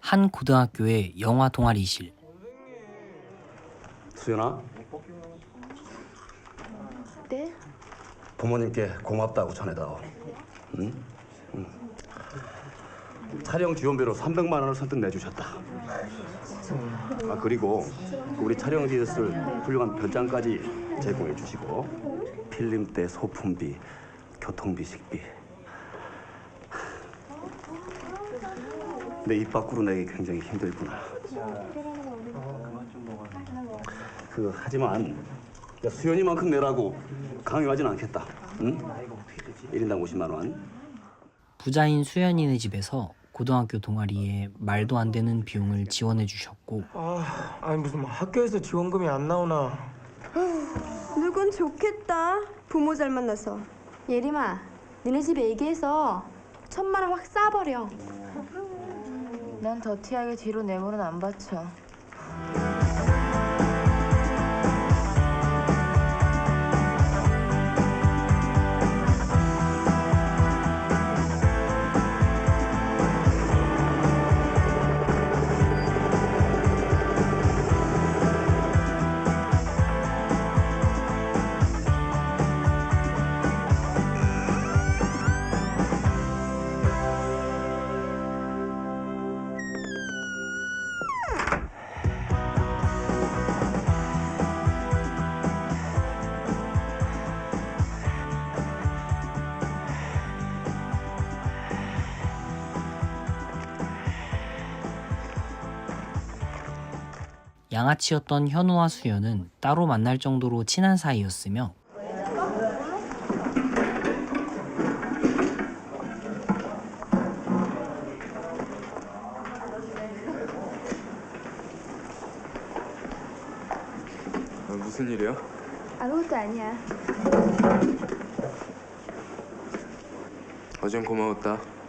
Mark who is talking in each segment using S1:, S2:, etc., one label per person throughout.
S1: 한 고등학교의 영화 동아리실.
S2: 수연아,
S3: 네?
S2: 부모님께 고맙다고 전해다오. 응? 응. 촬영 지원비로 300만 원을 선뜻 내주셨다. 아 그리고 우리 촬영지에 쓸 훌륭한 별장까지 제공해 주시고 필름대 소품비, 교통비, 식비. 내입 밖으로 내기 굉장히 힘들구나. 그 하지만 야, 수연이만큼 내라고 강요하진 않겠다. 응? 1인당 50만 원.
S1: 부자인 수연이네 집에서 고등학교 동아리에 말도 안 되는 비용을 지원해 주셨고
S4: 아, 아니 무슨 뭐 학교에서 지원금이 안 나오나?
S3: 누군 좋겠다. 부모 잘 만나서.
S5: 예림아, 니네 집에 얘기해서 천만 원확 쏴버려.
S6: 난 더티하게 뒤로 뇌물은 안 받쳐.
S1: 양아치였던 현우와 수연은 따로 만날 정도로 친한 사이였으며
S7: 어, 무슨 일이야?
S5: 아무것도 아니야.
S7: 어젠 고마웠다.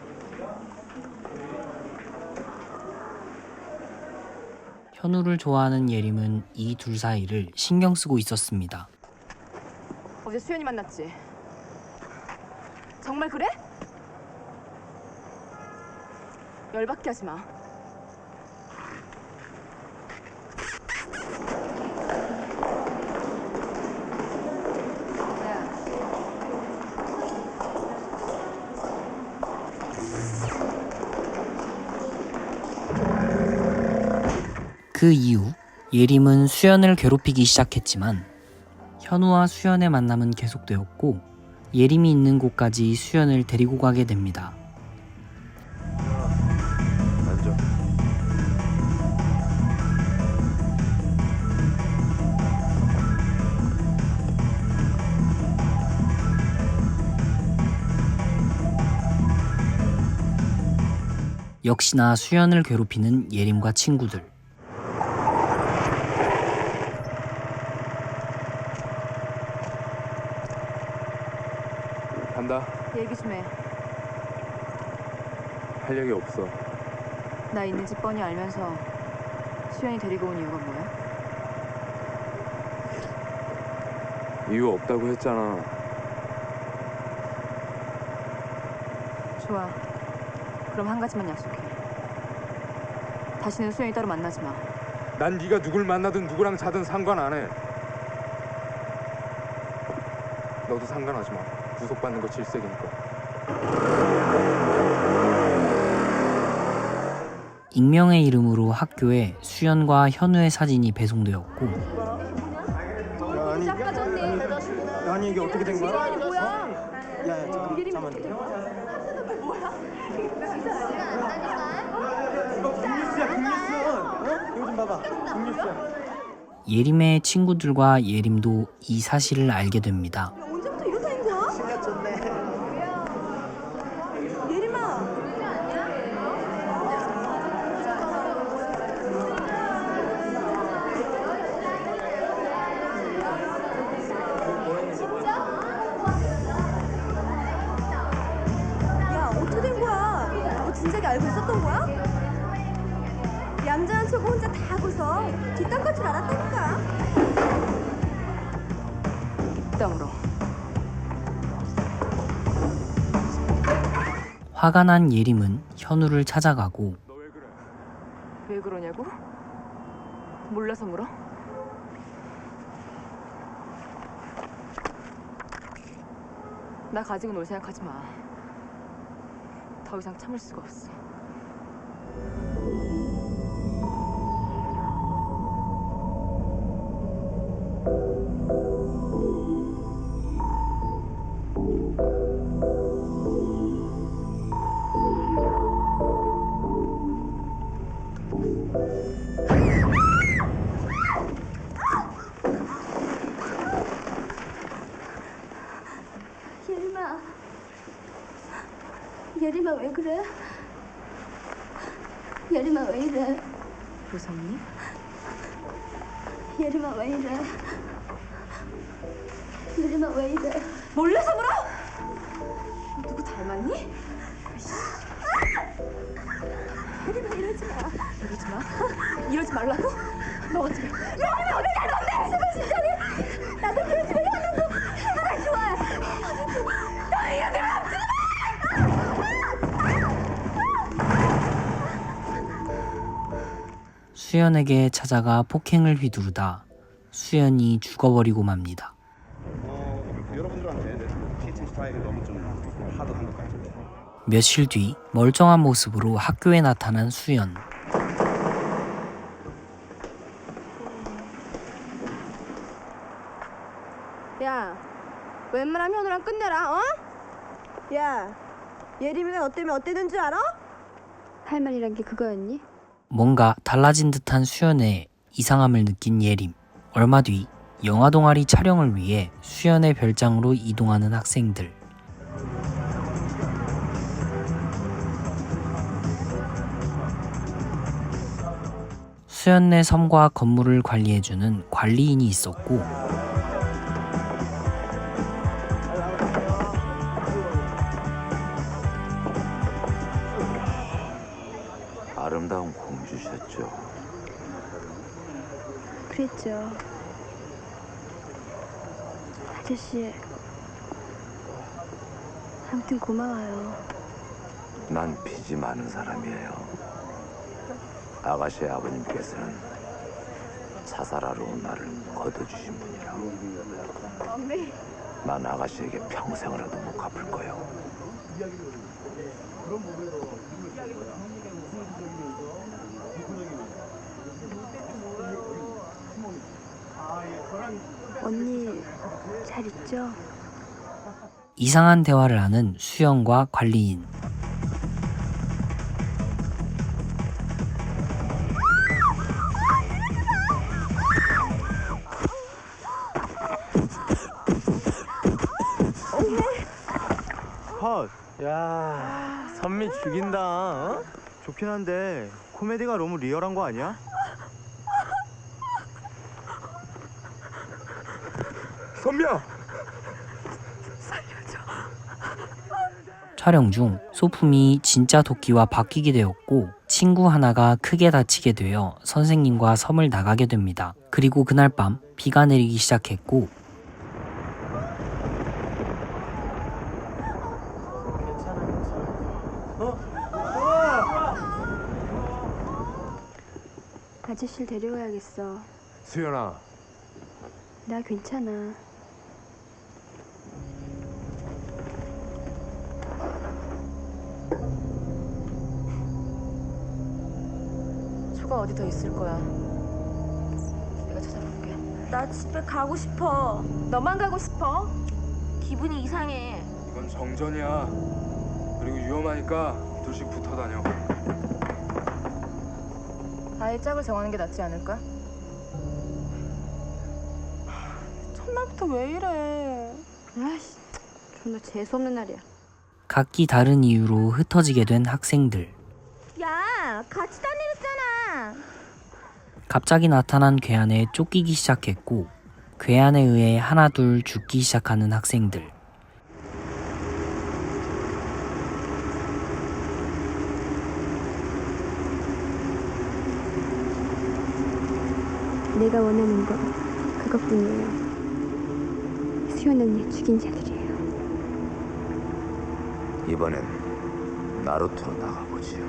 S1: 현우를 좋아하는 예림은 이 둘 사이를 신경 쓰고 있었습니다.
S6: 어제 수연이 만났지? 정말 그래? 열받게 하지 마.
S1: 그 이후 예림은 수연을 괴롭히기 시작했지만 현우와 수연의 만남은 계속되었고 예림이 있는 곳까지 수연을 데리고 가게 됩니다. 역시나 수연을 괴롭히는 예림과 친구들.
S7: 간다.
S6: 얘기 좀 해.
S7: 할 얘기 없어.
S6: 나 있는지 뻔히 알면서 수연이 데리고 온 이유가 뭐야?
S7: 이유 없다고 했잖아.
S6: 좋아. 그럼 한 가지만 약속해. 다시는 수연이 따로 만나지 마.
S7: 난 네가 누굴 만나든 누구랑 자든 상관 안 해. 너도 상관하지 마. 구속받는 거 질색이니까.
S1: 익명의 이름으로 학교에 수연과 현우의 사진이 배송되었고
S4: 아니, 아니 이게 어떻게 된 거야? 야, 야 잠깐, 잠깐만. 국뉴스야.
S1: 예림의 친구들과 예림도 이 사실을 알게 됩니다.
S3: 알고 있었던 거야? 얌전한 척 혼자 다 하고서 뒷담 갈줄 알았다니까.
S6: 땀으로.
S1: 화가 난 예림은 현우를 찾아가고
S7: 너왜 그래?
S6: 왜 그러냐고? 몰라서 물어? 나 가지고 놀 생각하지 마. 더 이상 참을 수가 없어.
S5: 예림아 왜 그래? 예림아 왜 이래?
S6: 무섭니?
S5: 예림아 왜 이래? 예림아 왜 이래?
S3: 몰래서 물어?
S6: 누구 닮았니?
S5: 예림아 이러지 마.
S6: 이러지 마. 이러지 말라고? 너 어떻게?
S5: 예림아 어디 닮았네? 제발 진짜니?
S1: 수연에게 찾아가 폭행을 휘두르다 수연이 죽어버리고 맙니다.
S2: 어, 여러분들한테 티칭 스타일이 너무 좀 하드한 것 같은데.
S1: 며칠 뒤 멀쩡한 모습으로 학교에 나타난 수연.
S3: 야, 웬만하면 현우랑 끝내라, 어? 야, 예림이가 너 때문에 어땠는 줄 알아?
S5: 할 말이란 게 그거였니?
S1: 뭔가 달라진 듯한 수연의 이상함을 느낀 예림. 얼마 뒤 영화 동아리 촬영을 위해 수연의 별장으로 이동하는 학생들. 수연 내 섬과 건물을 관리해주는 관리인이 있었고
S8: 아름다운 공주셨죠.
S5: 그랬죠. 아저씨. 아무튼 고마워요.
S8: 난 빚이 많은 사람이에요. 아가씨의 아버님께서는 자살하러 온 나를 거둬주신 분이라. 난 아가씨에게 평생을라도 못 갚을 거요.
S5: 언니 잘 있죠?
S1: 이상한 대화를 하는 수연과 관리인.
S4: 컷. 야, 선미 죽인다. 어? 좋긴 한데 코미디가 너무 리얼한 거 아니야?
S7: 선미야!
S1: 촬영 중 소품이 진짜 도끼와 바뀌게 되었고 친구 하나가 크게 다치게 되어 선생님과 섬을 나가게 됩니다. 그리고 그날 밤 비가 내리기 시작했고
S5: 아저씨를 데려가야겠어.
S7: 수연아,
S5: 나 괜찮아.
S6: 초가 어디 더 있을 거야. 내가 찾아볼게.
S3: 나 집에 가고 싶어. 너만 가고 싶어? 기분이 이상해.
S7: 이건 정전이야. 그리고 위험하니까 둘씩 붙어 다녀.
S6: 아예 짝을 정하는 게 낫지 않을까?
S3: 첫날부터 왜 이래?
S5: 아이씨, 존나 재수없는 날이야.
S1: 각기 다른 이유로 흩어지게 된 학생들.
S3: 야, 같이 다니랬잖아.
S1: 갑자기 나타난 괴한에 쫓기기 시작했고 괴한에 의해 하나둘 죽기 시작하는 학생들.
S5: 내가 원하는 건 그것뿐이에요. 수연 언니 죽인 자들이에요.
S8: 이번엔 나루토로 나가보지요.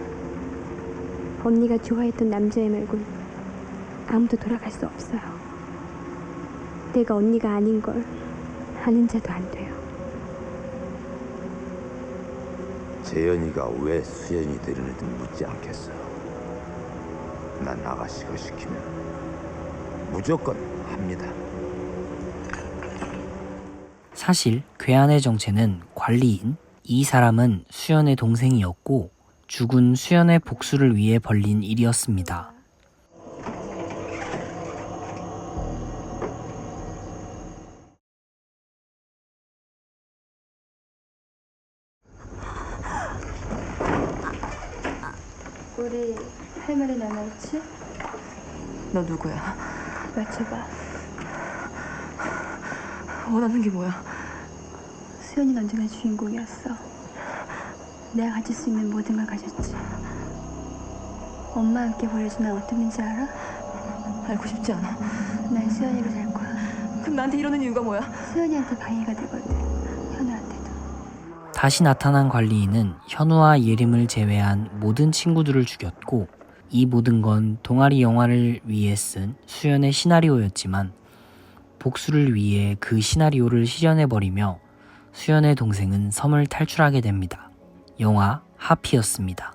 S5: 언니가 좋아했던 남자애 말곤 아무도 돌아갈 수 없어요. 내가 언니가 아닌 걸 아는 자도 안 돼요.
S8: 재현이가 왜 수연이 되려는지 묻지 않겠어. 난 아가씨가 시키면 무조건 합니다.
S1: 사실 괴한의 정체는 관리인 이 사람은 수연의 동생이었고 죽은 수연의 복수를 위해 벌린 일이었습니다.
S5: 우리 할 말이 남아있지?
S6: 너 누구야?
S5: 맞춰봐.
S6: 원하는 게 뭐야?
S5: 수연이 언제나 주인공이었어. 내가 가질 수 있는 모든 걸 가졌지. 엄마 함께 보여주면 어땠는지 알아?
S6: 알고 싶지 않아.
S5: 난 수연이로 살 거야.
S6: 그럼 나한테 이러는 이유가 뭐야?
S5: 수연이한테 방해가 되거든. 현우한테도.
S1: 다시 나타난 관리인은 현우와 예림을 제외한 모든 친구들을 죽였고 이 모든 건 동아리 영화를 위해 쓴 수연의 시나리오였지만 복수를 위해 그 시나리오를 실현해버리며 수연의 동생은 섬을 탈출하게 됩니다. 영화 하피였습니다.